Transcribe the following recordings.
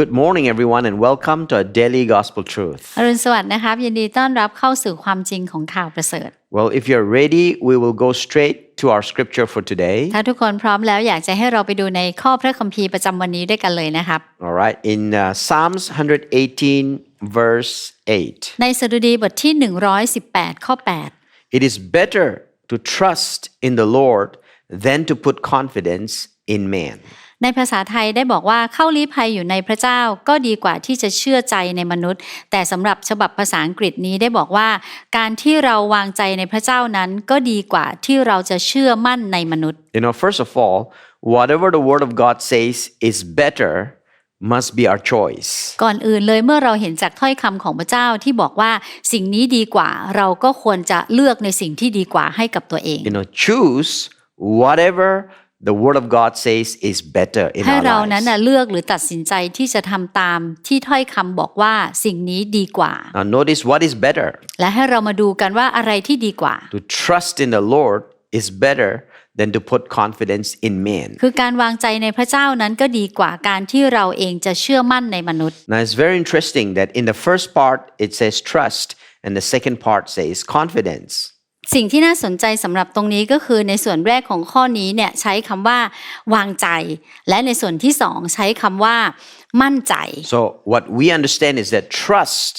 Good morning, everyone, and welcome to a daily gospel truth. อรุณสวัสดิ์นะครับ ยินดีต้อนรับเข้าสู่ความจริงของข่าวประเสริฐ Well, if you're ready, we will go straight to our scripture for today. ถ้าทุกคนพร้อมแล้วอยากจะให้เราไปดูในข้อพระคัมภีร์ประจำวันนี้ด้วยกันเลยนะครับ All right, in uh, Psalms 118, verse 8, ในสดุดีบทที่ 118 ข้อ it is better to trust in the Lord than to put confidence in man. 8ในภาษาไทยได้บอกว่าเข้าลี้ภัยอยู่ในพระเจ้าก็ดีกว่าที่จะเชื่อใจในมนุษย์ แต่สำหรับฉบับภาษาอังกฤษนี้ได้บอกว่า การที่เราวางใจในพระเจ้านั้นก็ดีกว่าที่เราจะเชื่อมั่นในมนุษย์ You know, first of all, whatever the word of God says is better must be our choice. ก่อนอื่นเลยเมื่อเราเห็นจากถ้อยคำของพระเจ้าที่บอกว่าสิ่งนี้ดีกว่า เราก็ควรจะเลือกในสิ่งที่ดีกว่าให้กับตัวเอง You know, choose whatever the word of God says is better in ให้ our เรานั้น lives. น่ะเลือกหรือตัดสินใจที่จะทำตามที่ถ้อยคำบอกว่าสิ่งนี้ดีกว่า Now, notice what is better. และให้เรามาดูกันว่าอะไรที่ดีกว่า To trust in the Lord is better than to put confidence in man. คือการวางใจในพระเจ้านั้นก็ดีกว่าการที่เราเองจะเชื่อมั่นในมนุษย์ Now, it's very interesting that in the first part it says trust, and the second part says confidence. สิ่งที่น่าสนใจสำหรับตรงนี้ก็คือในส่วนแรกของข้อนี้เนี่ยใช้คำว่าวางใจ และในส่วนที่สองใช้คำว่ามั่นใจ So, what we understand is that trust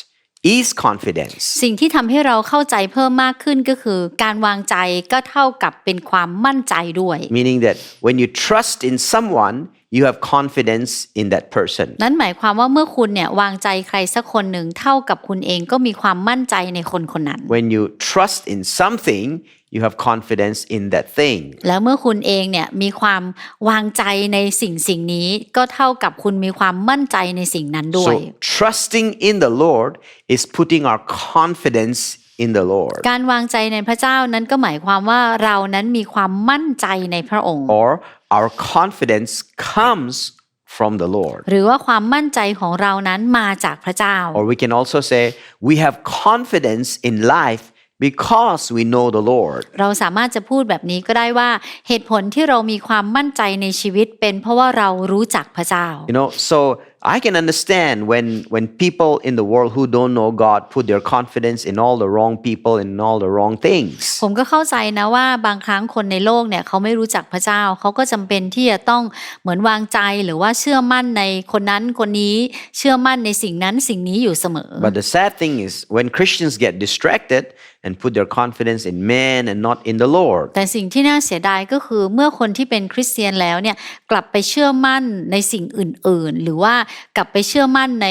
is confidence. สิ่งที่ทำให้เราเข้าใจเพิ่มมากขึ้นก็คือ การวางใจก็เท่ากับเป็นความมั่นใจด้วย Meaning that when you trust in someone, you have confidence in that person. นั่นหมายความว่าเมื่อคุณเนี่ยวางใจใครสักคนหนึ่งเท่ากับคุณเองก็มีความมั่นใจในคนคนนั้น When you trust in something, you have confidence in that thing. แล้วเมื่อคุณเองเนี่ยมีความวางใจในสิ่งสิ่งนี้ ก็เท่ากับคุณมีความมั่นใจในสิ่งนั้นด้วย So, trusting in the Lord is putting our confidence in the Lord. การวางใจในพระเจ้านั้นก็หมายความว่าเรานั้นมีความมั่นใจในพระองค์ Or our confidence comes from the Lord. หรือว่าความมั่นใจของเรานั้นมาจากพระเจ้า Or we can also say we have confidence in life because we know the Lord. เราสามารถจะพูดแบบนี้ก็ได้ว่าเหตุผลที่เรามีความมั่นใจในชีวิตเป็นเพราะว่าเรารู้จักพระเจ้า You know, so I can understand when when people in the world who don't know God put their confidence in all the wrong people and all the wrong things. ผมก็เข้าใจนะว่าบางครั้งคนในโลกเนี่ยเขาไม่รู้จักพระเจ้า เขาก็จำเป็นที่จะต้องเหมือนวางใจหรือว่าเชื่อมั่นในคนนั้นคนนี้ เชื่อมั่นในสิ่งนั้นสิ่งนี้อยู่เสมอ But the sad thing is when Christians get distracted and put their confidence in man and not in the Lord. แต่สิ่งที่น่าเสียดายก็คือเมื่อคนที่เป็นคริสเตียนแล้วเนี่ยกลับไปเชื่อมั่นในสิ่งอื่น ๆ หรือว่า กลับไปเชื่อมั่นใน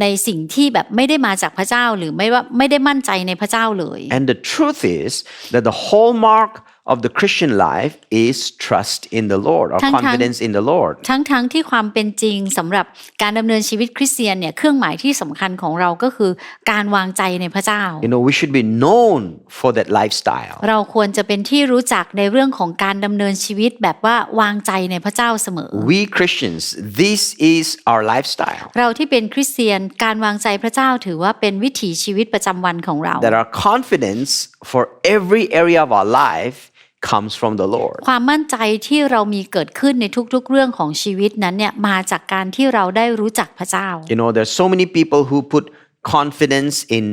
ในสิ่งที่แบบไม่ได้มาจากพระเจ้าหรือไม่ว่าไม่ได้มั่นใจในพระเจ้าเลย And the truth is that the hallmark of the Christian life is trust in the Lord or Thang-thang. confidence in the Lord. ทั้งๆทที่ความเป็นจริงสำหรับการดำเนินชีวิตคริสเตียนเนี่ยเครื่องหมายที่สำคัญของเราก็คือการวางใจในพระเจ้า You know, we should be known for that lifestyle. เราควรจะเป็นที่รู้จักในเรื่องของการดำเนินชีวิตแบบว่าวางใจในพระเจ้าเสมอ We Christians, this is our lifestyle. เราที่เป็นคริสเตียนการวางใจพระเจ้าถือว่าเป็นวิถีชีวิตประจำวันของเรา That our confidence for every area of our life comes from the Lord. ความมั่นใจที่เรามีเกิดขึ้นในทุกๆเรื่องของชีวิตนั้นเนี่ยมาจากการที่เราได้รู้จักพระเจ้า You know, there's so many people who put confidence in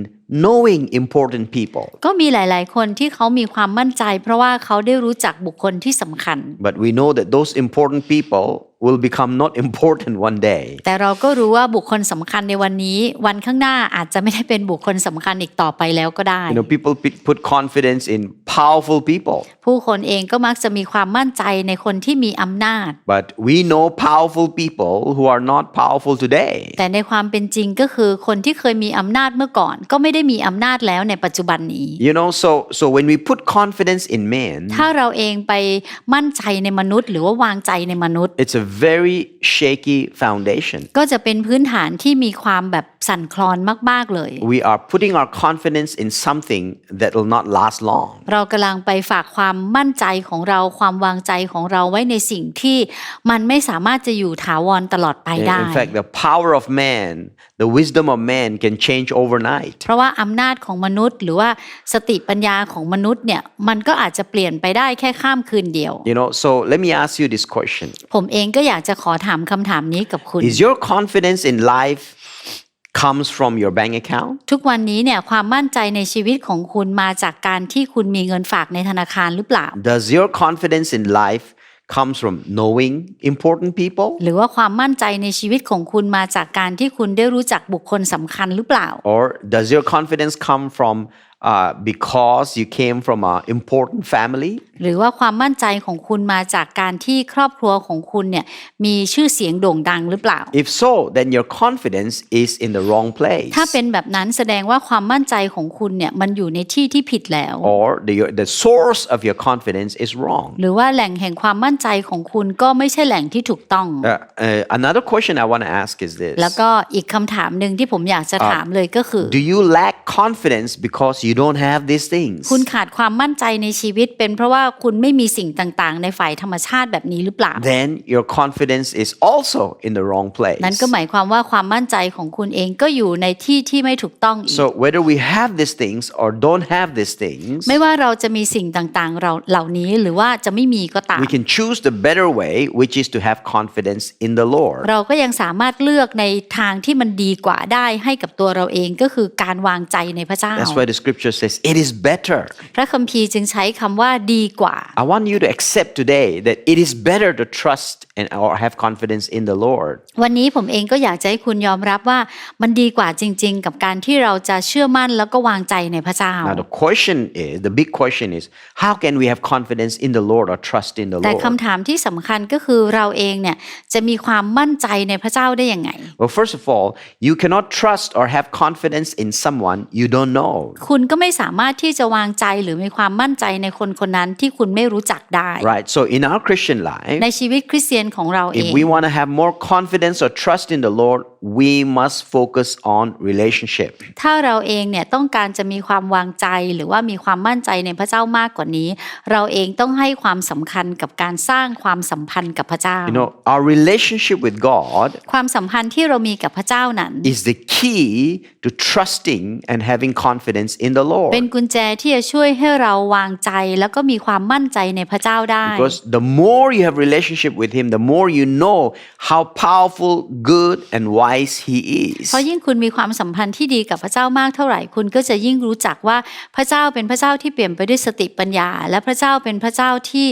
knowing important people. ก็มีหลายๆ คนที่เขามีความมั่นใจ เพราะว่าเขาได้รู้จักบุคคลที่สำคัญ But we know that those important people will become not important one day. แต่เราก็รู้ว่าบุคคลสำคัญในวันนี้ วันข้างหน้าอาจจะไม่ได้เป็นบุคคลสำคัญอีกต่อไปแล้วก็ได้ You know, people p- put confidence in powerful people. ผู้คนเองก็มักจะมีความมั่นใจในคนที่มีอำนาจ But we know powerful people who are not powerful today. แต่ในความเป็นจริงก็คือคนที่เคยมีอำนาจเมื่อก่อน ก็ไม่ได้มีอำนาจแล้วในปัจจุบันนี้ You know, so so when we put confidence in man, ถ้าเราเองไปมั่นใจในมนุษย์ หรือว่าวางใจในมนุษย์ it's a very shaky foundation. ก็จะเป็นพื้นฐานที่มีความแบบสั่นคลอนมาก ๆ เลย We are putting our confidence in something that will not last long. เรากำลังไปฝากความมั่นใจของเราความวางใจของเราไว้ในสิ่งที่มันไม่สามารถจะอยู่ถาวรตลอดไป In ได้ in fact, the power of man, the wisdom of man can change overnight. เพราะว่าอำนาจของมนุษย์ หรือว่าสติปัญญาของมนุษย์เนี่ยมันก็อาจจะเปลี่ยนไปได้แค่ข้ามคืนเดียว You know, so let me ask you this question. ผมเองก็อยากจะขอถามคำถามนี้กับคุณ Is your confidence in life comes from your bank account? ทุกวันนี้เนี่ยความมั่นใจในชีวิตของคุณมาจากการที่คุณมีเงินฝากในธนาคารหรือเปล่า Does your confidence in life comes from knowing important people? หรือว่าความมั่นใจในชีวิตของคุณมาจากการที่คุณได้รู้จักบุคคลสำคัญหรือเปล่า Or does your confidence come from uh, because you came from an important family? หรือว่าความมั่นใจของคุณมาจากการที่ครอบครัวของคุณเนี่ยมีชื่อเสียงโด่งดังหรือเปล่า If so, then your confidence is in the wrong place. ถ้าเป็นแบบนั้นแสดงว่าความมั่นใจของคุณเนี่ยมันอยู่ในที่ที่ผิดแล้ว Or the, your- the source of your confidence is wrong. หรือว่าแหล่งแห่งความมั่นใจของคุณก็ไม่ใช่แหล่งที่ถูกต้อง Uh, uh, another question I want to ask is this แล้วก็อีกคำถามหนึ่งที่ผมอยากจะถามเลยก็คือ Do you lack confidence because you don't have these things? คุณขาดความมั่นใจในชีวิต เป็นเพราะว่าคุณไม่มีสิ่งต่างๆ ในฝ่ายธรรมชาติแบบนี้หรือเปล่า Then your confidence is also in the wrong place. นั้นก็หมายความว่าความมั่นใจของคุณเองก็อยู่ในที่ที่ไม่ถูกต้องอีก So whether we have these things or don't have these things, ไม่ว่าเราจะมีสิ่งต่างๆเราเหล่านี้หรือว่าจะไม่มีก็ตาม we can choose the better way, which is to have confidence in the Lord. เราก็ยังสามารถเลือกในทางที่มันดีกว่าได้ให้กับตัวเราเองก็คือการวางใจในพระเจ้า That's why the scripture says it is better. พระคัมภีร์จึงใช้คำว่าดีกว่า I want you to accept today that it is better to trust and or have confidence in the Lord. วันนี้ผมเองก็อยากจะให้คุณยอมรับว่ามันดีกว่าจริง ๆ กับการที่เราจะเชื่อมั่นแล้วก็วางใจในพระเจ้า Now the question is, the big question is, how can we have confidence in the Lord or trust in the แต่ Lord? คำถามที่สำคัญก็คือเราเองเนี่ยจะมีความมั่นใจในพระเจ้าได้ยังไง Well, first of all, you cannot trust or have confidence in someone you don't know. คุณก็ไม่สามารถที่จะวางใจหรือมีความมั่นใจในคนคนนั้นที่คุณไม่รู้จักได้ Right? So in our Christian life, ในชีวิตคริสเตียนของเราเอ if ง we want to have more confidence or trust in the Lord, we must focus on relationship. ถ้าเราเองเนี่ยต้องการจะมีความวางใจหรือว่ามีความมั่นใจในพระเจ้ามากกว่านี้ เราเองต้องให้ความสำคัญกับการสร้างความสัมพันธ์กับพระเจ้า You know, our relationship with God ความสัมพันธ์ที่เรามีกับพระเจ้านั้น is the key to trusting and having confidence in the Lord. เป็นกุญแจที่จะช่วยให้เราวางใจแล้วก็มีความมั่นใจในพระเจ้าได้ Because the more you have relationship with Him, the more you know how powerful, good, and wise He is. เพราะยิ่งคุณมีความสัมพันธ์ที่ดีกับพระเจ้ามากเท่าไหร่คุณก็จะยิ่งรู้จักว่าพระเจ้าเป็นพระเจ้าที่เปลี่ยนไปด้วยสติปัญญา และพระเจ้าเป็นพระเจ้าที่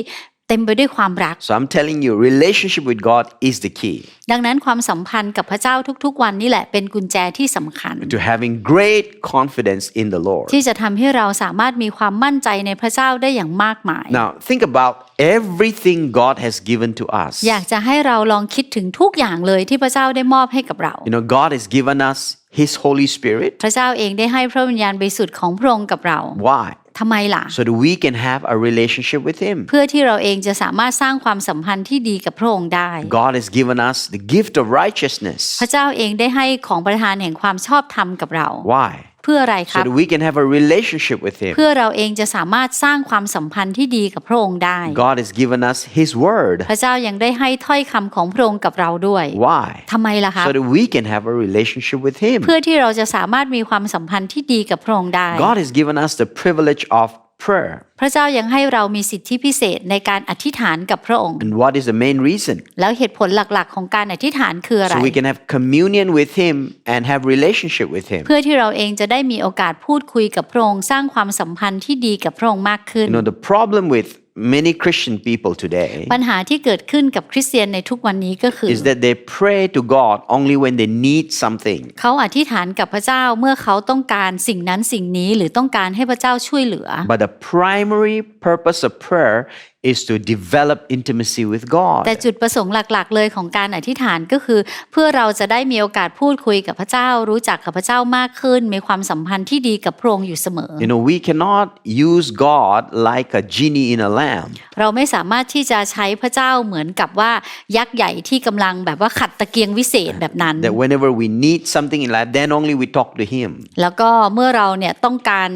เต็มไปด้วยความรัก So I'm telling you, relationship with God is the key ดังนั้นความสัมพันธ์กับพระเจ้าทุกๆ วันนี่แหละเป็นกุญแจที่สำคัญ to having great confidence in the Lord. ที่จะทำให้เราสามารถมีความมั่นใจในพระเจ้าได้อย่างมากมาย Now, think about everything God has given to us. อยากจะให้เราลองคิดถึงทุกอย่างเลยที่พระเจ้าได้มอบให้กับเรา You know, God has given us His Holy Spirit. พระเจ้าเองได้ให้พระวิญญาณบริสุทธิ์ของพระองค์กับเรา Why? ทำไมล่ะ So that we can have a relationship with Him. เพื่อที่เราเองจะสามารถสร้างความสัมพันธ์ที่ดีกับพระองค์ได้ God has given us the gift of righteousness. พระเจ้าเองได้ให้ของประทานแห่งความชอบธรรมกับเรา Why? เพื่ออะไรค So รับ that we can have a relationship with Him. เพื่อเราเองจะสามารถสร้างความสัมพันธ์ที่ดีกับพระองค์ได้ God has given us His Word. พระเจ้ายังได้ให้ถ้อยคำของพระองค์กับเราด้วย Why? ทำไมล่ะครับ So that we can have a relationship with Him. เพื่อที่เราจะสามารถมีความสัมพันธ์ที่ดีกับพระองค์ได้ God has given us the privilege of prayer. พระเจ้ายังให้เรามีสิทธิพิเศษในการอธิษฐานกับพระองค์ And what is the main reason? แล้วเหตุผลหลักๆ ของการอธิษฐานคืออะไร So we can have communion with Him and have relationship with Him. เพื่อที่เราเองจะได้มีโอกาสพูดคุยกับพระองค์สร้างความสัมพันธ์ที่ดีกับพระองค์มากขึ้น You know, the problem with many Christian people today ปัญหาที่เกิดขึ้นกับคริสเตียนในทุกวันนี้ก็คือ is that they pray to God only when they need something. เขาอธิษฐานกับพระเจ้าเมื่อเขาต้องการสิ่งนั้นสิ่งนี้หรือต้องการให้พระเจ้าช่วยเหลือ But the primary purpose of prayer is to develop intimacy with God. แต่จุดประสงค์หลักๆ เลยของการอธิษฐานก็คือ เพื่อเราจะได้มีโอกาสพูดคุยกับพระเจ้า รู้จักกับพระเจ้ามากขึ้น มีความสัมพันธ์ที่ดีกับพระองค์อยู่เสมอ You know, we cannot use God like a genie in a lamp. เราไม่สามารถที่จะใช้พระเจ้าเหมือนกับว่ายักษ์ใหญ่ที่กำลังแบบว่าขัดตะเกียงวิเศษแบบนั้น That whenever we need something in life, then only we talk to Him. แล้วก็เมื่อเราเนี่ยต้องการ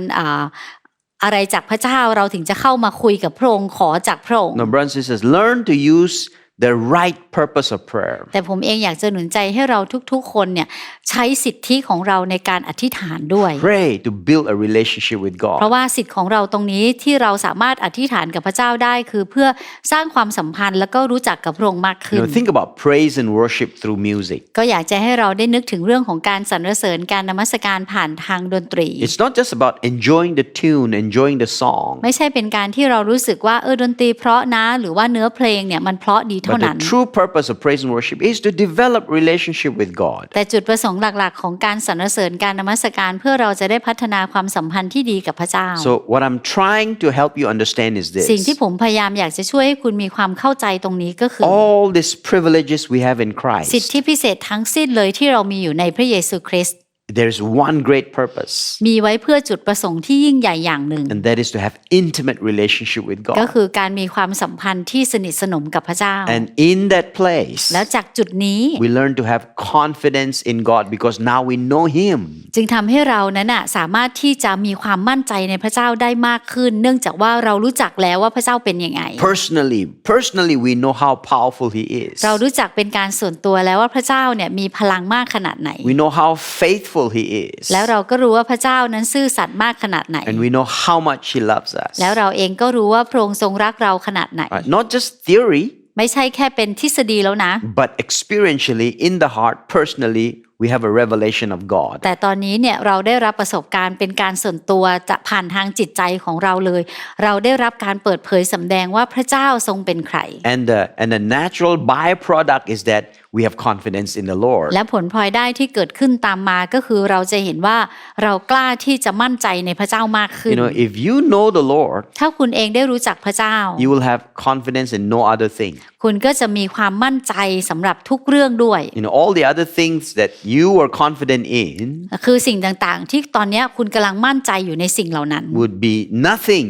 อะไรจากพระเจ้าเราถึงจะเข้ามาคุยกับพระองค์ขอจากพระองค์ Number one says learn to use the right purpose of prayer. แต่ผมเองอยากจะหนุนใจให้เราทุกๆ คนเนี่ยใช้สิทธิของเราในการอธิษฐานด้วย Pray to build a relationship with เพราะ God. ว่าสิทธิ์ของเราตรงนี้ที่เราสามารถอธิษฐานกับพระเจ้าได้คือเพื่อสร้างความสัมพันธ์แล้วก็รู้จักกับพระองค์มาก You ขึ้น know, think about praise and worship through music. ก็อยากจะให้เราได้นึกถึงเรื่องของการสรรเสริญการนมัสการผ่านทางดนตรี It's not just about enjoying the tune, enjoying the song, ไม่ใช่เป็นการที่เรารู้สึกว่าเออดนตรีเพราะนะหรือว่าเนื้อเพลงเนี่ยมันเพราะดีเท่า but นั้น the true purpose of praise and worship is to develop relationship with God. แต่จุดประสงค์หลักๆ ของการสรรเสริญการนมัสการเพื่อเราจะได้พัฒนาความสัมพันธ์ที่ดีกับพระเจ้า So what I'm trying to help you understand is สิ่งที่ this. ผมพยายามอยากจะช่วยให้คุณมีความเข้าใจตรงนี้ก็คือ All these privileges we have in สิท Christ, ธิพิเศษทั้งสิ้นเลยที่เรามีอยู่ในพระเยซูคริสต์ there's one great purpose, มีไว้เพื่อจุดประสงค์ที่ยิ่งใหญ่อย่างหนึ่ง and that is to have intimate relationship with ก็ God. คือการมีความสัมพันธ์ที่สนิทสนมกับพระเจ้า And in that place, แล้วจากจุดนี้ we learn to have confidence in God because now we know Him. จึงทำให้เรานั้นน่ะสามารถที่จะมีความมั่นใจในพระเจ้าได้มากขึ้น เนื่องจากว่าเรารู้จักแล้วว่าพระเจ้าเป็นยังไง Personally, personally, we know how powerful He is. เรารู้จักเป็นการส่วนตัวแล้วว่าพระเจ้าเนี่ยมีพลังมากขนาดไหน We know how faithful He is. แล้วเราก็รู้ว่าพระเจ้านั้นซื่อสัตย์มากขนาดไหน And we know how much He loves us. แล้วเราเองก็รู้ว่าพระองค์ทรงรักเราขนาดไหน Right? Not just theory, ไม่ใช่แค่เป็นทฤษฎีแล้วนะ but experientially, in the heart, personally, we have a revelation of God. แต่ตอนนี้เนี่ยเราได้รับประสบการณ์เป็นการส่วนตัวจะผ่านทางจิตใจของเราเลย เราได้รับการเปิดเผยสำแดงว่าพระเจ้าทรงเป็นใคร And the, and the natural byproduct is that we have confidence in the Lord. และผลพลอยได้ที่เกิดขึ้นตามมาก็คือเราจะเห็นว่าเรากล้าที่จะมั่นใจในพระเจ้ามากขึ้น You know, if you know the Lord, ถ้าคุณเองได้รู้จักพระเจ้า you will have confidence in no other thing. คุณก็จะมีความมั่นใจสำหรับทุกเรื่องด้วย You know, all the other things that you are confident in คือสิ่งต่างๆ ที่ตอนเนี้ยคุณกำลังมั่นใจอยู่ในสิ่งเหล่านั้น would be nothing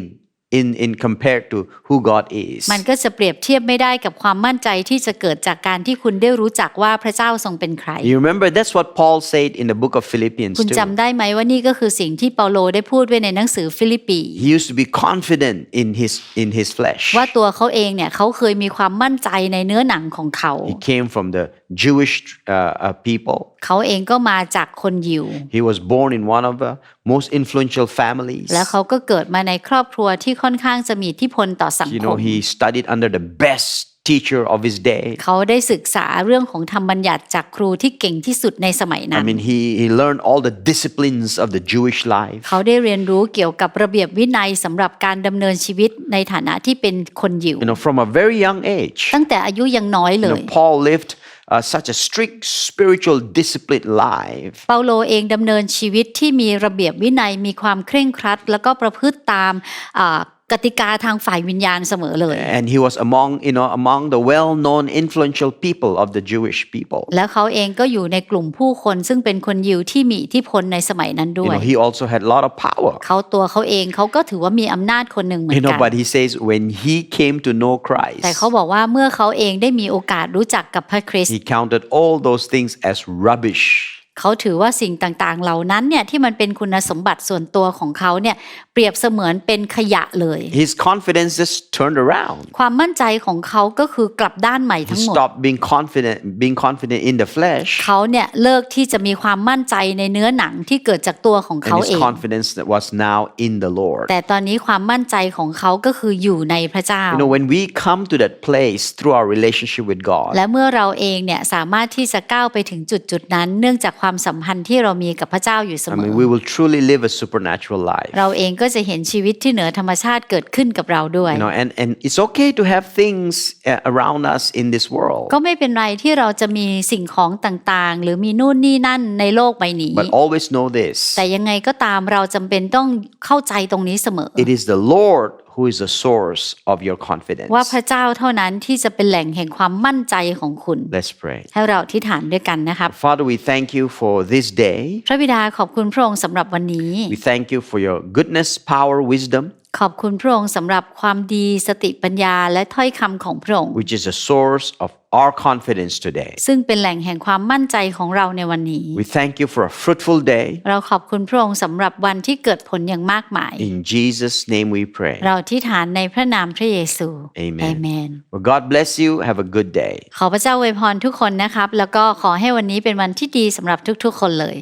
in, in compared to who God is. มันก็จะเปรียบเทียบไม่ได้กับความมั่นใจที่จะเกิดจากการที่คุณได้รู้จักว่าพระเจ้าทรงเป็นใคร You remember that's what Paul said in the book of Philippians คุณ too. จำได้ไหมว่านี่ก็คือสิ่งที่เปาโลได้พูดไว้ในหนังสือฟิลิปปี He used to be confident in his in his flesh. ว่าตัวเขาเองเนี่ยเขาเคยมีความมั่นใจในเนื้อหนังของเขา He came from the Jewish uh, uh, people. เขาเองก็มาจากคนยิว He was born in one of the most influential families. แล้วเขาก็เกิดมาในครอบครัวที่ค่อนข้างจะมีอิทธิพลต่อสัง You ค know, ม he studied under the best teacher of his day. เขาได้ศึกษาเรื่องของธรรมบัญญัติจากครูที่เก่งที่สุดในสมัยนั้ I น mean, he, he learned all the disciplines of the Jewish life. เขาได้เรียนรู้เกี่ยวกับระเบียบวินัยสำหรับการดำเนินชีวิตในฐานะที่เป็นคนยิว You know, from a very young age. ตั้งแต่อายุยังน้อยเล You ย know, Paul lived uh, such a strict spiritual disciplined life. เปาโลเองดำเนินชีวิตที่มีระเบียบวินัยมีความเคร่งครัด แล้วก็ประพฤติตาม กติกาทางฝ่ายวิญญาณเสมอเลย And he was among, you know, among the well-known influential people of the Jewish people. แล้วเขาเองก็อยู่ในกลุ่มผู้คนซึ่งเป็นคนยิวที่มีอิทธิพลในสมัยนั้นด้ You วย know, he also had a lot of power. เขาตัวเขาเองเขาก็ถือว่ามีอำนาจคนหนึ่งเหมือ You น know, กัน but he says when he came to know Christ, แต่เขาบอกว่าเมื่อเขาเองได้มีโอกาสรู้จักกับพระคริสต์ he counted all those things as rubbish. เขาถือว่าสิ่งต่างๆ เหล่านั้นเนี่ยที่มันเป็นคุณสมบัติส่วนตัวของเขาเนี่ยเปรียบเสมือนเป็นขยะเลย His confidence just turned around. ความมั่นใจของเขาก็คือกลับด้านใหม่ He ทั้งหมด stopped being confident, being confident in the flesh, เขาเนี่ยเลิกที่จะมีความมั่นใจในเนื้อหนังที่เกิดจากตัวของเขา and เอ his ง confidence that was now in the Lord. แต่ตอนนี้ความมั่นใจของเขาก็คืออยู่ในพระเจ้า You know, when we come to that place through our relationship with God, และเมื่อเราเองเนี่ยสามารถที่จะก้าวไปถึงจุดจุดๆนั้น เนื่องจากความสัมพันธ์ที่เรามีกับพระเจ้าอยู่เส I มอ mean, we will truly live a supernatural life. เราเองก็จะเห็นชีวิตที่เหนือธรรมชาติเกิดขึ้นกับเราด้วย You know, and, and it's okay to have things uh, around us in this world, ก็ไม่เป็นไรที่เราจะมีสิ่งของต่างๆ หรือมีนู่นนี่นั่นในโลกใบนี้ but always know this แต่ยังไงก็ตามเราจำเป็นต้องเข้าใจตรงนี้เสมอ it is the Lord who is the source of your confidence. ว่าพระเจ้าเท่านั้นที่จะเป็นแหล่งแห่งความมั่นใจของคุณ Let's pray. ให้เราอธิษฐานด้วยกันนะครับ Father, we thank you for this day. พระบิดาขอบคุณพระองค์สำหรับวันนี้ We thank you for your goodness, power, wisdom. ขอบคุณพระองค์สำหรับความดีสติปัญญาและถ้อยคำของพระองค์ which is a source of our confidence today. ซึ่งเป็นแหล่งแห่งความมั่นใจของเราในวันนี้ We thank you for a fruitful day. เราขอบคุณพระองค์สำหรับวันที่เกิดผลอย่างมากมาย In Jesus' name we pray. เราที่ฐานในพระนามพระเยซู Amen. เอเมน Well, God bless you. Have a good day. ขอพระเจ้าอวยพรทุกคนนะครับ แล้วก็ขอให้วันนี้เป็นวันที่ดีสำหรับทุกๆ คนเลย